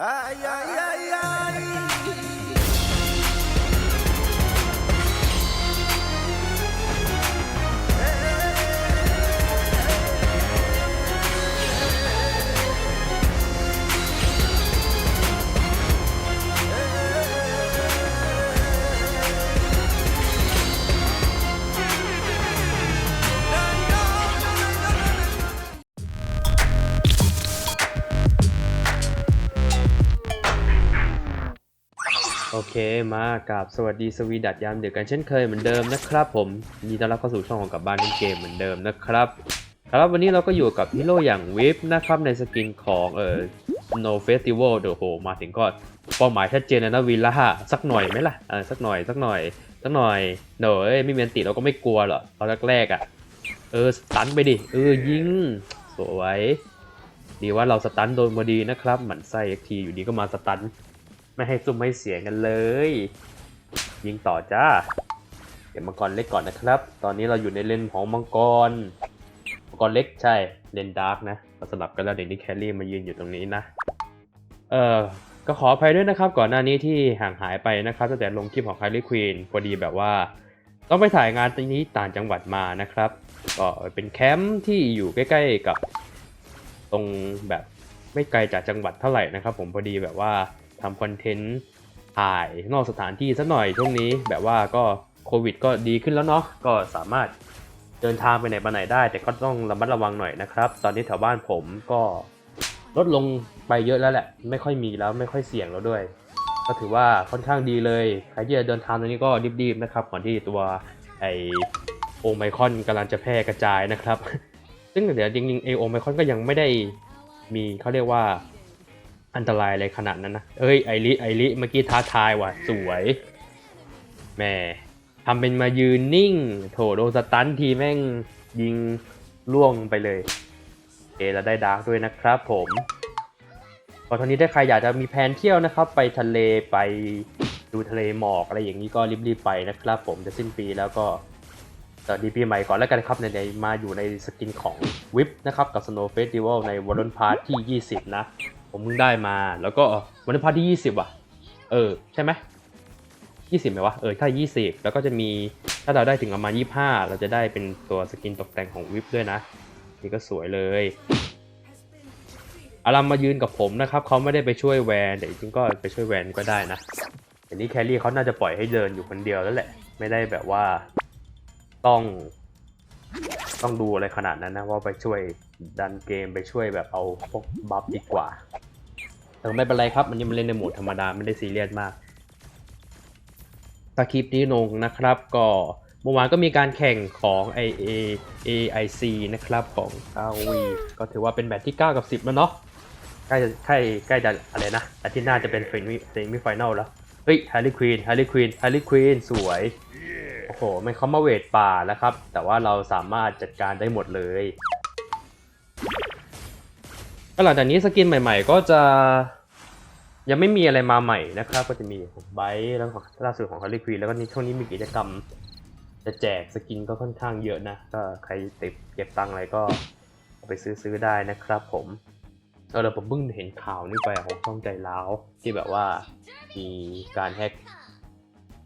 Ai, ai, ai. โอเคมากับสวัสดีสวีดัตยามดึกกันเช่นเคยเหมือนเดิมนะครับผมยินดีต้อนรับเข้าสู่ช่องของกลับบ้านเล่นเกมเหมือนเดิมนะครับครับวันนี้เราก็อยู่กับฮีโร่อย่างวิฟนะครับในสกินของเอ่อ No Festival เดี๋ยวโหมาถึงก็เป้าหมายชัดเจนเลยนะวิลล่าสักหน่อยไหมล่ะเออสักหน่อยสักหน่อยสักหน่อยเดี๋ยวเอ้ยไม่มีอันติเราก็ไม่กลัวหรอกตอนแรกๆอะเออสตันไปดิเออยิงสวยดีว่าเราสตันโดนพอดีนะครับหมันไส้เอ็กทีอยู่ดีก็มาสตัน ไม่ให้ซุ่มให้เสียงกันเลย ยิงต่อจ้า เดี๋ยวมังกรเล็กก่อนนะครับ ตอนนี้เราอยู่ในเลนของมังกร มังกรเล็กใช่ เลนดาร์กนะเราสลับกันแล้วเด็กนี่แคลรี่มายืนอยู่ตรงนี้นะ เออก็ขออภัยด้วยนะครับ ก่อนหน้านี้ที่ห่างหายไปนะครับตั้งแต่ลงคลิปของแค y ลี่ควีนพอดีแบบว่าต้องไปถ่ายงานตรงนี้ต่างจังหวัดมานะครับ ก็เป็นแคมป์ที่อยู่ใกล้ ๆกับ ตรงแบบไม่ไกลจากจังหวัดเท่าไหร่นะครับ ผมพอดีแบบว่า ทำคอนเทนต์ถ่ายนอกสถานที่สักหน่อยช่วงนี้ แบบว่าก็โควิด ก็ดีขึ้นแล้วเนาะก็สามารถเดินทางไปไหนมาไหนได้ แต่ก็ต้องระมัดระวังหน่อยนะครับ ตอนนี้แถวบ้านผมก็ลดลงไปเยอะแล้วแหละ ไม่ค่อยมีแล้วไม่ค่อยเสี่ยงแล้วด้วย ก็ถือว่าค่อนข้างดีเลยใครที่จะเดินทางตรงนี้ก็รีบๆนะครับก่อนที่ตัวไอโอไมคอนกำลังจะแพร่กระจายนะครับ ซึ่งเดี๋ยวจริงๆไอโอไมคอนก็ยังไม่ได้มีเขาเรียกว่า อันตรายอะไรขนาดนั้นนะ เอ้ยไอริไอริเมื่อกี้ท้าทายว่ะ สวยแม่ทำเป็นมายืนนิ่ง โถโดนสตันทีแม่งยิงล่วงไปเลย เอแล้วได้ดาร์กด้วยนะครับผมพอทอนนี้ถ้าใครอยากจะมีแผนเที่ยวนะครับ ไปทะเลไปดูทะเลหมอกอะไรอย่างนี้ก็รีบๆไปนะครับผมจะสิ้นปีแล้วก็สวัสดีปีใหม่ก่อนแล้วกันครับในมาอยู่ในสกินของวิปนะครับกับ Snow Festival ในวอลเลนพาร์ทที่ 20 นะ ผมเพิ่งได้มา แล้วก็วันนี้พาร์ทที่ 20 ว่ะ เออ ใช่ไหม20ไหมวะ เออ ถ้า20แล้วก็จะมี ถ้าเราได้ถึงประมาณ25เราจะได้เป็นตัวสกินตกแต่งของวิปด้วยนะ นี่ก็สวยเลย อารัมมายืนกับผมนะครับ เขาไม่ได้ไปช่วยแวนแต่จริงก็ไปช่วยแวนก็ได้นะแต่นี้แคลรี่เขาน่าจะปล่อยให้เดินอยู่คนเดียวแล้วแหละ ไม่ได้แบบว่าต้อง ต้องดูอะไรขนาดนั้นนะว่าไปช่วย ดันเกมไปช่วยแบบเอาพวกบัฟดีกว่าแต่ไม่เป็นไรครับ มันยังเล่นในโหมดธรรมดาไม่ได้ซีเรียสมากสคริปนี้ลงนะครับ ก็เมื่อวานก็มีการแข่งของ i a AIC นะครับของ ROV ก็ถือว่าเป็นแมตช์ที่ 9 กับ 10 แล้วเนาะใกล้จะใกล้ใกล้จะอะไรนะอาทิตย์หน้าจะเป็นเฟมิเซมิไฟแนลแล้ว เฮ้ยแฮร์รี่ควีนแฮร์รี่ควีนแฮร์รี่ควีนสวย โอ้โห มันเขามาเวทป่าแล้วครับ แต่ว่าเราสามารถจัดการได้หมดเลย ก็หลังจากนี้สกินใหม่ ๆ ก็จะยังไม่มีอะไรมาใหม่นะครับ ก็จะมีของไบท์แล้วของล่าสุดของฮาร์ลีควีนแล้วก็นี่ช่วงนี้มีกิจกรรม จะแจกสกินก็ค่อนข้างเยอะนะก็ใครติดเก็บตังอะไรก็ไปซื้อซื้อได้นะครับผมเออแล้วผมเพิ่งเห็นข่าวนี้ไปของช่องใจล้าวที่แบบว่ามีการแฮก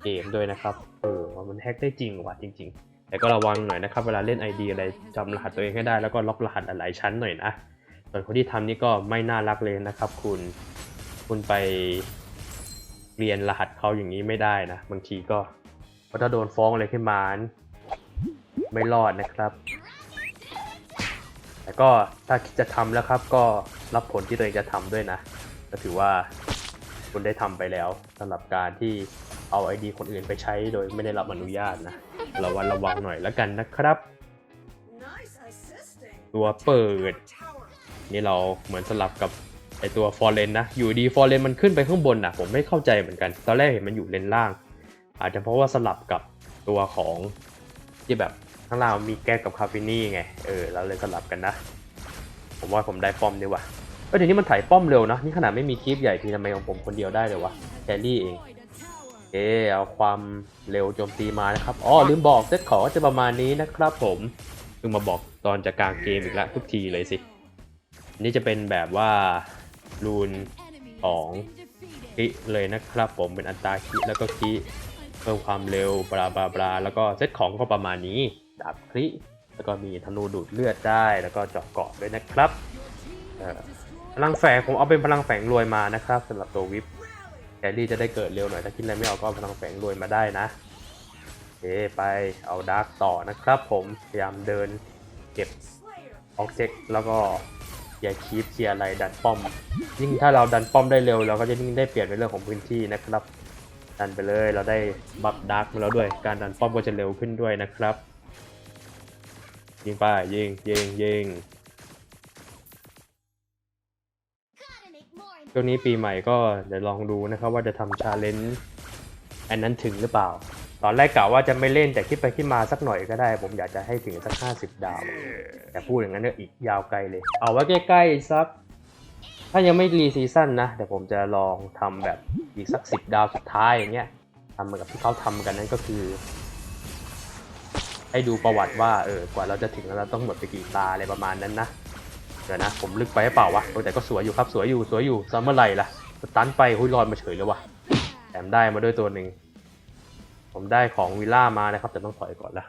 เกมด้วยนะครับเออว่ามันแฮกได้จริงว่ะจริง ๆ แต่ก็ระวังหน่อยนะครับ เวลาเล่น ID อะไรจำรหัสตัวเองให้ได้แล้วก็ล็อกรหัสหลายชั้นหน่อยนะ ส่วนคนที่ทำนี่ก็ไม่น่ารักเลยนะครับ คุณ คุณไปเรียนรหัสเขาอย่างนี้ไม่ได้นะ บางทีก็เพราะถ้าโดนฟ้องอะไรขึ้นมาไม่รอดนะครับ แต่ก็ถ้าคิดจะทำแล้วครับ ก็รับผลที่ตัวเองจะทำด้วยนะ ก็ถือว่าคุณได้ทำไปแล้วสำหรับการที่เอาไอดีคนอื่นไปใช้โดยไม่ได้รับอนุญาตนะระวังระวังหน่อยแล้วกันนะครับ ตัวเปิด นี่เราเหมือนสลับกับไอตัวฟอร์เรนนะ อยู่ดีฟอร์เรนมันขึ้นไปข้างบนนะผมไม่เข้าใจเหมือนกัน ตอนแรกเห็นมันอยู่เลนล่าง อาจจะเพราะว่าสลับกับตัวของที่แบบข้างล่างมีแก้กับคาฟินี่ไง เออเราเลยสลับกันนะ ผมว่าผมได้ป้อมดีกว่าเออทีนี้มันถ่ายป้อมเร็วนะ นี่ขนาดไม่มีคลิปใหญ่ทีทำไมของผมคนเดียวได้เลยวะแคลรี่เองเออเอาความเร็วโจมตีมานะครับ อ๋อลืมบอกเซตขอจะประมาณนี้นะครับผมเพิ่งมาบอกตอนจะกลางเกมอีกแล้วทุกทีเลยสิ นี่จะเป็นแบบว่ารูนของคิเลยนะครับผมเป็นอัตราคิแล้วก็คิเพิ่มความเร็วบลาบลาบลาแล้วก็เซตของก็ประมาณนี้ดาบคลิแล้วก็มีธนูดูดเลือดได้ แล้วก็เจาะเกาะด้วยนะครับพลังแฝงผมเอาเป็นพลังแฝงรวยมานะครับสำหรับตัววิปแครี่จะได้เกิดเร็วหน่อยถ้าคิดอะไรไม่ออกก็เอาพลังแฝงรวยมาได้นะโอเคไปเอาดาร์กต่อนะครับผมพยายามเดินเก็บออกเจกแล้วก็ อย่าคีปเคลียร์อะไรดันป้อม ยิ่งถ้าเราดันป้อมได้เร็ว เราก็จะยิ่งได้เปลี่ยนในเรื่องของพื้นที่นะครับ ดันไปเลยเราได้บัฟดาร์กมาแล้วด้วย การดันป้อมก็จะเร็วขึ้นด้วยนะครับ ยิงไปยิงยิงยิงช่วงนี้ปีใหม่ก็เดี๋ยวลองดูนะครับว่าจะทำชาเลนจ์อันนั้นถึงหรือเปล่า ตอนแรกกะว่าจะไม่เล่นแต่คิดไปคิดมาสักหน่อยก็ได้ ผมอยากจะให้ถึงสัก 50 ดาว แต่พูดอย่างนั้นเนี่ยอีกยาวไกลเลย เอาไว้ใกล้ๆสัก ถ้ายังไม่รีซีซั่นนะเดี๋ยวผมจะลองทำแบบอีกสักสิบดาวสุดท้ายอย่างเงี้ยทำเหมือนกับที่เขาทำกันนั่นก็คือ ให้ดูประวัติว่าเออกว่าเราจะถึงเราต้องหมดไปกี่ตาอะไรประมาณนั้นนะเดี๋ยวนะ ผมลึกไปหรือเปล่าวะแต่ก็สวยอยู่ครับสวยอยู่สวยอยู่ซ้ำเมื่อไหร่ล่ะสตันไปหุ้ยรอดมาเฉยเลยวะแถมได้มาด้วยตัวหนึ่ง ผมได้ของวิลล่ามานะครับ แต่ต้องถอยก่อนละ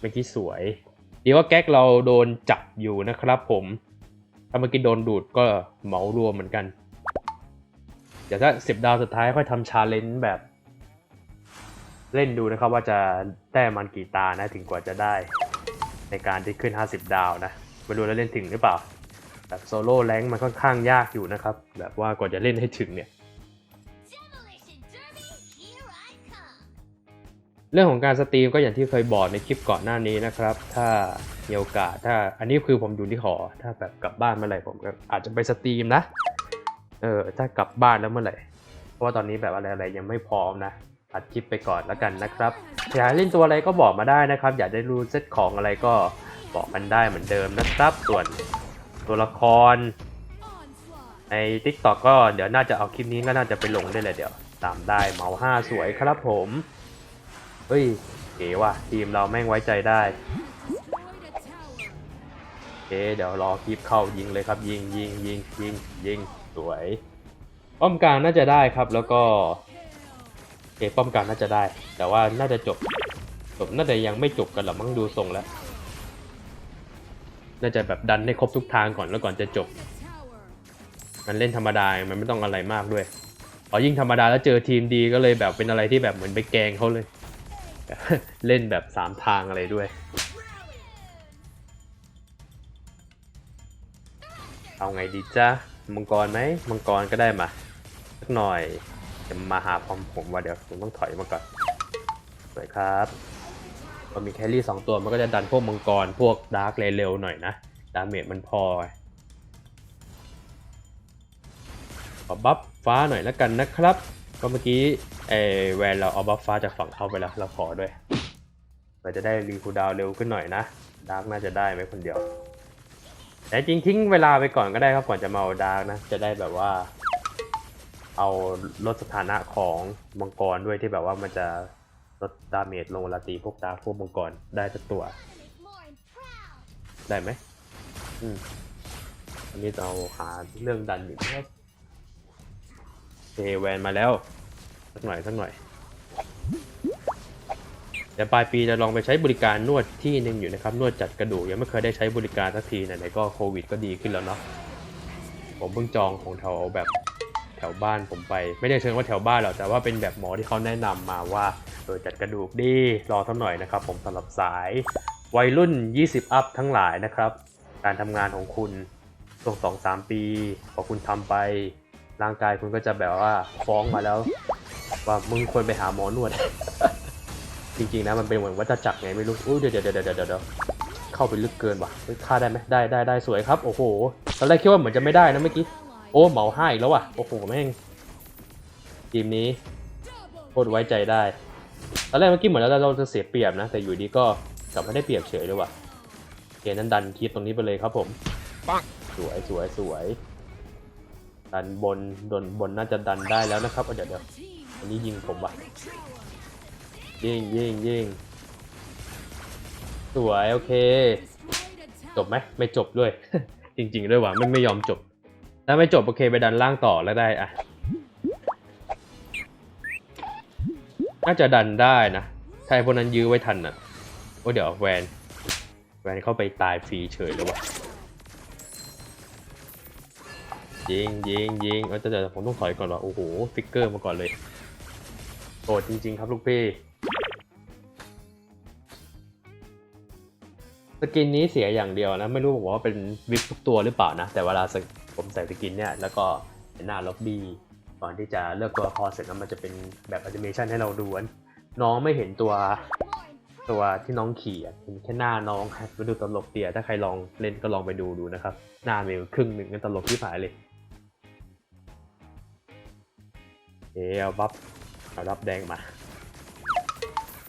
เมื่อกี้สวย ดีว่าแก๊กเราโดนจับอยู่นะครับผมถ้าเมื่อกี้โดนดูดก็เหมารวมเหมือนกัน เดี๋ยวถ้าสิบดาวสุดท้ายค่อยทำชาเลนจ์แบบ เล่นดูนะครับว่าจะแต้มมันกี่ตานะถึงกว่าจะได้ ในการที่ขึ้น 50 ดาวนะไม่รู้แล้วเล่นถึงหรือเปล่า แบบโซโล่แรงมันค่อนข้างยากอยู่นะครับ แบบว่ากว่าจะเล่นให้ถึงเนี่ย เรื่องของการสตรีมก็อย่างที่เคยบอกในคลิปก่อนหน้านี้นะครับ ถ้ามีโอกาสถ้าอันนี้คือผมอยู่ที่หอ ถ้าแบบกลับบ้านเมื่อไหร่ผมก็อาจจะไปสตรีมนะ เออถ้ากลับบ้านแล้วเมื่อไหร่ เพราะว่าตอนนี้แบบอะไรๆยังไม่พร้อมนะอัดคลิปไปก่อนแล้วกันนะครับอยากเล่นตัวอะไรก็บอกมาได้นะครับ อยากได้รู้เซตของอะไรก็บอกกันได้เหมือนเดิมนะครับ ส่วนตัวละคร ใน t ิ k t o k ก็เดี๋ยวน่าจะเอาคลิปนี้ก็น่าจะไปลงได้เลยเดี๋ยว ตามได้เมาห้าสวยครับผม เฮ้ยเก๋ว่ะทีมเราแม่งไว้ใจได้โอเคเดี๋ยวรอคลิปเข้ายิงเลยครับ ยิงยิงยิงยิงยิงสวยป้อมกลางน่าจะได้ครับ แล้วก็โอป้อมกลางน่าจะได้ แต่ว่าน่าจะจบจบน่าจะยังไม่จบกันหรอมั้งดูทรงแล้วน่าจะแบบดันให้ครบทุกทางก่อนแล้วก่อนจะจบ มันเล่นธรรมดา มันไม่ต้องอะไรมากด้วยพอยิ่งธรรมดาแล้วเจอทีมดีก็เลยแบบเป็นอะไรที่แบบเหมือนไปแกงเขาเลย เล่นแบบสามทางอะไรด้วย เอาไงดีจ้ามังกรไหมมังกรก็ได้มาสักหน่อยจะมาหาพร้อมผมว่าเดี๋ยวผมต้องถอยมาก่อนสวยครับพอมีแครี่สองตัวมันก็จะดันพวกมังกรพวกดาร์กเร็วๆหน่อยนะ ดาเมจมันพอขอบัฟฟ้าหน่อยแล้วกันนะครับ ก็เมื่อกี้ ไอแวนเราเอาบัฟฟ้าจากฝั่งเข้าไปแล้ว เราขอด้วยเราจะได้รีคูดาวเร็วขึ้นหน่อยนะดาร์กน่าจะได้ไหมคนเดียว แต่จริงทิ้งเวลาไปก่อนก็ได้ครับก่อนจะมาเอาดาร์กนะ จะได้แบบว่า เอาลดสถานะของมังกรด้วยที่แบบว่ามันจะลดดาเมจลงเวลาตีพวกดาร์กพวกมังกรได้สักตัว ได้ไหมอืมอันนี้เราหาเรื่องดันอยู่ครับเอแวนมาแล้ว สักหน่อยสักหน่อยเดี๋ยวปลายปีจะลองไปใช้บริการนวดที่หนึ่งอยู่นะครับนวดจัดกระดูกยังไม่เคยได้ใช้บริการสักทีไหนๆก็โควิดก็ดีขึ้นแล้วเนาะผมเพิ่งจองของแถวแบบแถวบ้านผมไป ไม่ได้เชิงว่าแถวบ้านหรอกแต่ว่าเป็นแบบหมอที่เขาแนะนำมาว่าเออจัดกระดูกดีรอสักหน่อยนะครับ ผมสำหรับสายวัยรุ่น 20 อัพทั้งหลายนะครับ การทำงานของคุณช่วงสองสามปีพอคุณทำไปร่างกายคุณก็จะแบบว่าฟ้องมาแล้ว ว่ามึงควรไปหาหมอนวด จริงๆนะมันเป็นเหมือนวัฏจักรไงไม่รู้อุ้ยเดี๋ยวเดี๋ยวเดี๋ยวเดี๋ยวเดี๋ยวเข้าไปลึกเกินว่ะฆ่าได้ไหมได้ได้ได้สวยครับ โอ้โหตอนแรกคิดว่าเหมือนจะไม่ได้นะเมื่อกี้โอ้เหมาให้อีกแล้วว่ะโอ้โหแม่งทีมนี้โคตรไว้ใจได้ตอนแรกเมื่อกี้เหมือนเราเราจะเสียเปรียบนะ แต่อยู่ดีก็กลับมาได้เปรียบเฉยเลยว่ะเกมนั้นดันคลิปตรงนี้ไปเลยครับผมปังสวยสวยสวยดันบนบนบนน่าจะดันได้แล้วนะครับเดี๋ยวเดี๋ยว อันนี้ยิงผมว่ะยิงยิงยิงสวยโอเค จบไหมไม่จบด้วย จริง ๆ ด้วยว่ะไม่ไม่ยอมจบ ถ้าไม่จบโอเคไปดันล่างต่อแล้วได้อะน่าจะดันได้นะถ้าไอ้พวกนั้นยื้อไว้ทันอะโอ้เดี๋ยวแวน แวนเข้าไปตายฟรีเฉยเลยวะยิงยิงยิงเออแต่แต่ผมต้องถอยก่อนวะโอ้โหฟิกเกอร์มาก่อนเลย โกรธจริง ๆ ครับลูกพี่ สกินนี้เสียอย่างเดียวนะ ไม่รู้บอกว่าเป็นวิปทุกตัวหรือเปล่านะ แต่เวลาผมใส่สกินเนี่ย แล้วก็เป็นหน้าล็อบบี้ก่อนที่จะเลือกตัวละครเสร็จแล้วมันจะเป็นแบบแอนิเมชันให้เราดูอะน้องไม่เห็นตัวตัวที่น้องขี่เห็นแค่หน้าน้องครับไปดูตลกเตียถ้าใครลองเล่นก็ลองไปดูดูนะครับ หน้าเมลครึ่งหนึ่งก็ตลกที่ผายเลย เอะเอาบัฟ รับแดงมา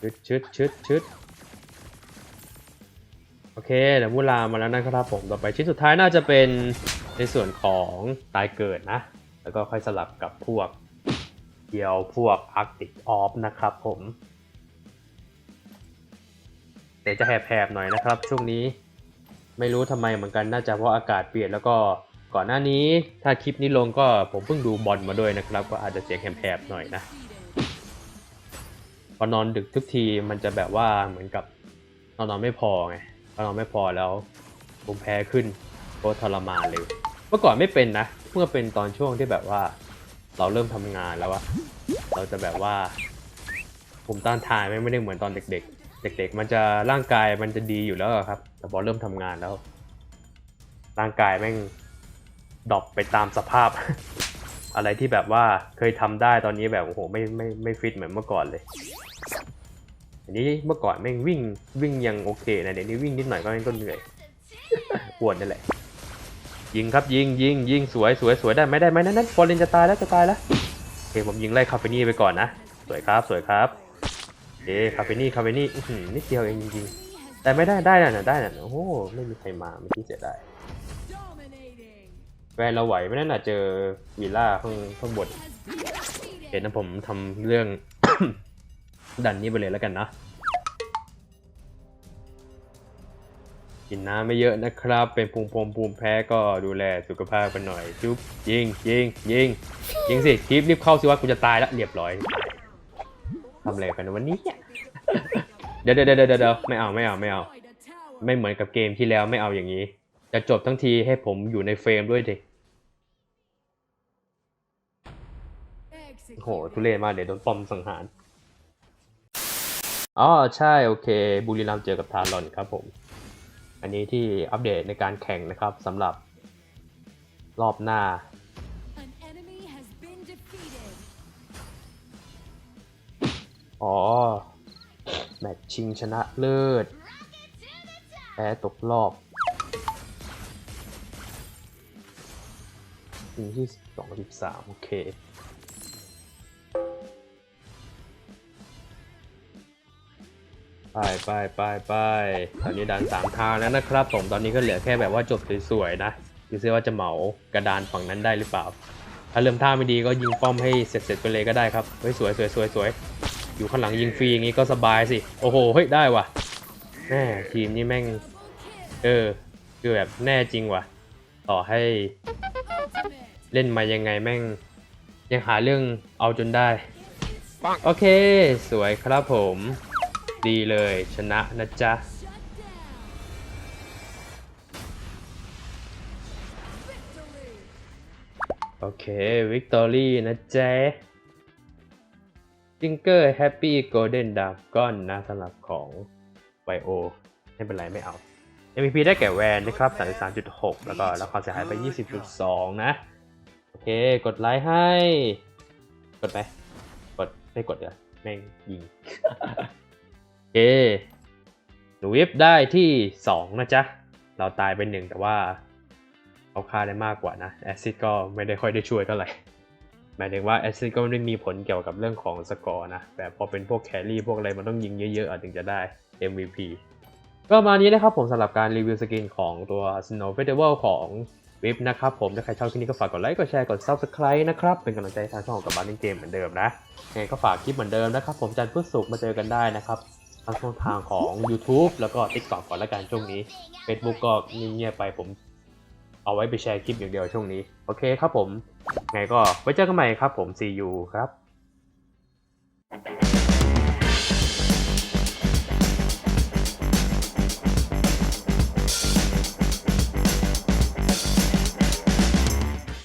ชึดชึดชึดชึดโอเคเดี๋ยวมูลามาแล้วนะครับผมต่อไปชิ้นสุดท้ายน่าจะเป็นในส่วนของตายเกิดนะ แล้วก็ค่อยสลับกับพวกเดียวพวกอาร์กติกออฟนะครับผมแต่จะแหบๆหน่อยนะครับช่วงนี้ไม่รู้ทำไมเหมือนกันน่าจะเพราะอากาศเปลี่ยนแล้วก็ก่อนหน้านี้ถ้าคลิปนี้ลงก็ผมเพิ่งดูบอลมาด้วยนะครับ ก็อาจจะเสียงแหบๆหน่อยนะ พอนอนดึกทุกทีมันจะแบบว่าเหมือนกับนอนนอนไม่พอไงพอนอนไม่พอแล้วภูมิแพ้ขึ้นก็ทรมานเลย เมื่อก่อนไม่เป็นนะเมื่อเป็นตอนช่วงที่แบบว่า เราเริ่มทำงานแล้วอะเราจะแบบว่าภูมิต้านทานไม่ไม่ได้เหมือนตอนเด็ก ๆ เด็ก ๆ มันจะร่างกายมันจะดีอยู่แล้วครับ แต่พอเริ่มทำงานแล้ว ร่างกายแม่งดรอปไปตามสภาพ อะไรที่แบบว่าเคยทำได้ตอนนี้แบบโอ้โหไม่ไม่ไม่ฟิตเหมือนเมื่อก่อนเลย อันนี้เมื่อก่อนแม่งวิ่งวิ่งยังโอเคนะเดี๋ยวนี้วิ่งนิดหน่อยก็แม่งก็เหนื่อยปวดนั่นแหละ ยิงครับยิงยิงยิงสวยสวยสวยได้ไหมได้ไหมนั่นนั่นฟอร์เรนจะตายแล้วจะตายแล้วโอเคผมยิงไล่คาเฟนี่ไปก่อนนะสวยครับสวยครับเอ๊คาเฟนี่คาเฟนี่นิดเดียวเองจริงๆแต่ไม่ได้ได้น่ะได้น่ะโอ้โหไม่มีใครมาเมื่อกี้เสียดาย แวนเราไหวไม่นั่นน่ะเจอวีล่าข้างข้างบนเห็นนะผมทำเรื่อง ดันนี้ไปเลยแล้วกันนะ กินน้ำไม่เยอะนะครับ เป็นภูมิพงภูมิแพ้ก็ดูแลสุขภาพกันหน่อย จุ๊บยิงยิงยิงยิงสิคลิปรีบเข้าสิว่ากูจะตายแล้วเรียบร้อยทำอะไรกันวันนี้เนี่ยเดี๋ยวเดี๋ยวเดี๋ยวเดี๋ยวไม่เอาไม่เอาไม่เอา ไม่เหมือนกับเกมที่แล้วไม่เอาอย่างนี้ จะจบทั้งทีให้ผมอยู่ในเฟรมด้วยดิ โอ้โหทุเรศมากเดี๋ยวโดนปอมสังหารอ๋อใช่โอเคบุรีรัมย์เจอกับทารอนครับผม อันนี้ที่อัปเดตในการแข่งนะครับสำหรับรอบหน้า An enemy has been defeated. อ๋อ แมตช์ชิงชนะเลิศแพ้ตกรอบทีมที่สองสิบสามโอเค ไปไปไปไปตอนนี้ดันสามทางแล้วนะครับผมตอนนี้ก็เหลือแค่แบบว่าจบสวยๆนะดูซิว่าจะเหมากระดานฝั่งนั้นได้หรือเปล่า ถ้าเริ่มท่าไม่ดีก็ยิงป้อมให้เสร็จๆไปเลยก็ได้ครับเฮ้ยสวยสวยสวยสวยอยู่ข้างหลังยิงฟรีอย่างงี้ก็สบายสิโอ้โหเฮ้ยได้ว่ะแม่ทีมนี้แม่ง เออ คือแบบแน่จริงว่ะ ต่อให้ เล่นมายังไงแม่ง ยังหาเรื่องเอาจนได้ โอเค สวยครับผม ดีเลยชนะนะจ๊ะ โอเควิกตอรี่นะเจ๊จิงเกอร์แฮปปี้โกลเด้นดาก้อนนะสำหรับของไบโอไม่เป็นไรไม่เอา MVP ได้แก่แวนนะครับ 33.6 แล้วก็รับความเสียหายไป 20.2 นะ โอเค กดไลค์ให้ กดไหมกด ไม่กดเดี๋ยวแม่งยิง เคหนูวิฟได้ที่ 2 นะจ๊ะ เราตายไปหนึ่งแต่ว่าเขาฆ่าได้มากกว่านะแอซิดก็ไม่ได้ค่อยได้ช่วยเท่าไหร่หมายถึงว่าแอซิดก็ไม่ได้มีผลเกี่ยวกับเรื่องของสกอร์นะ แต่พอเป็นพวกแครี่พวกอะไรมันต้องยิงเยอะๆถึงจะได้ MVP ก็ประมาณนี้นะครับผมสำหรับการรีวิวสกินของตัว Snow Festival ของวิปนะครับผม ถ้าใครชอบคลิปนี้ก็ฝากกดไลค์ กดแชร์ กด Subscribe นะครับ เป็นกำลังใจให้ทางช่องของกับบ้านเล่นเกมเหมือนเดิมนะยังไงก็ฝากคลิปเหมือนเดิมนะครับผมจันทร์พุธศุกร์มาเจอกันได้นะครับ ทางช่องทางของ YouTube แล้วก็ TikTok ก่อนละกันช่วงนี้ Facebook ก็เงียบๆไปผมเอาไว้ไปแชร์คลิปอย่างเดียวช่วงนี้ โอเคครับผม ไงก็ไว้เจอกันใหม่ครับผม see you ครับ